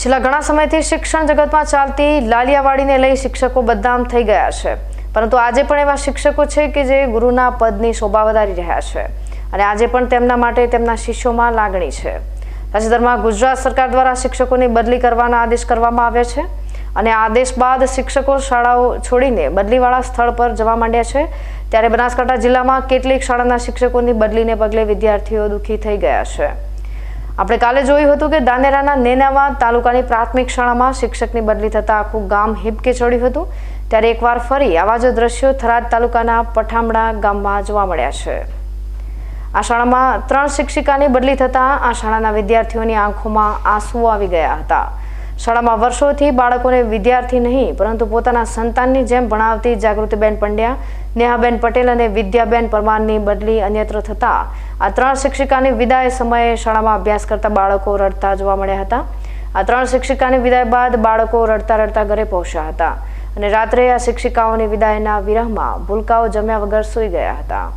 છેલ્લા ઘણા સમયથી શિક્ષણ જગતમાં ચાલતી લાલિયાવાડીને લઈ શિક્ષકો બદનામ થઈ ગયા છે. પરંતુ આજે પણ એવા શિક્ષકો છે કે જે ગુરુના પદની શોભા વધારી રહ્યા છે અને આજે પણ તેમના માટે તેમના શિષ્યોમાં લાગણી છે. તાજેતરમાં ગુજરાત સરકાર દ્વારા શિક્ષકોની બદલી કરવાના આદેશ કરવામાં આવ્યા છે અને આદેશ બાદ શિક્ષકો શાળાઓ છોડીને બદલીવાળા સ્થળ પર જવા માંડ્યા છે. ત્યારે બનાસકાંઠા જિલ્લામાં કેટલીક શાળાના શિક્ષકોની બદલીને પગલે વિદ્યાર્થીઓ દુઃખી થઈ ગયા છે. આપણે કાલે જોયું હતું કે દાનેરાના નેનાવા તાલુકાની પ્રાથમિક શાળામાં શિક્ષકની બદલી થતાં આખું ગામ હિબકે ચડ્યું હતું. ત્યારે એકવાર ફરી આવા જ દ્રશ્યો થરાદ તાલુકાના પઠામડા ગામમાં જોવા મળ્યા છે. આ શાળામાં ત્રણ શિક્ષિકાની બદલી થતાં આ શાળાના વિદ્યાર્થીઓની આંખોમાં આંસુઓ આવી ગયા હતા. શાળામાં વર્ષોથી બાળકોને વિદ્યાર્થી નહીં, પરંતુ પોતાના સંતાનની જેમ ભણાવતી જાગૃતિબેન પંડ્યા, નેહાબેન પટેલ અને વિદ્યાબેન પરમારની બદલી અન્યત્ર થતાં આ ત્રણ શિક્ષિકાની વિદાય સમયે શાળામાં અભ્યાસ કરતા બાળકો રડતા જોવા મળ્યા હતા. આ ત્રણ શિક્ષિકાની વિદાય બાદ બાળકો રડતા રડતા ઘરે પહોંચ્યા હતા અને રાત્રે આ શિક્ષિકાઓની વિદાયના વિરહમાં ભૂલકાઓ જમ્યા વગર સૂઈ ગયા હતા.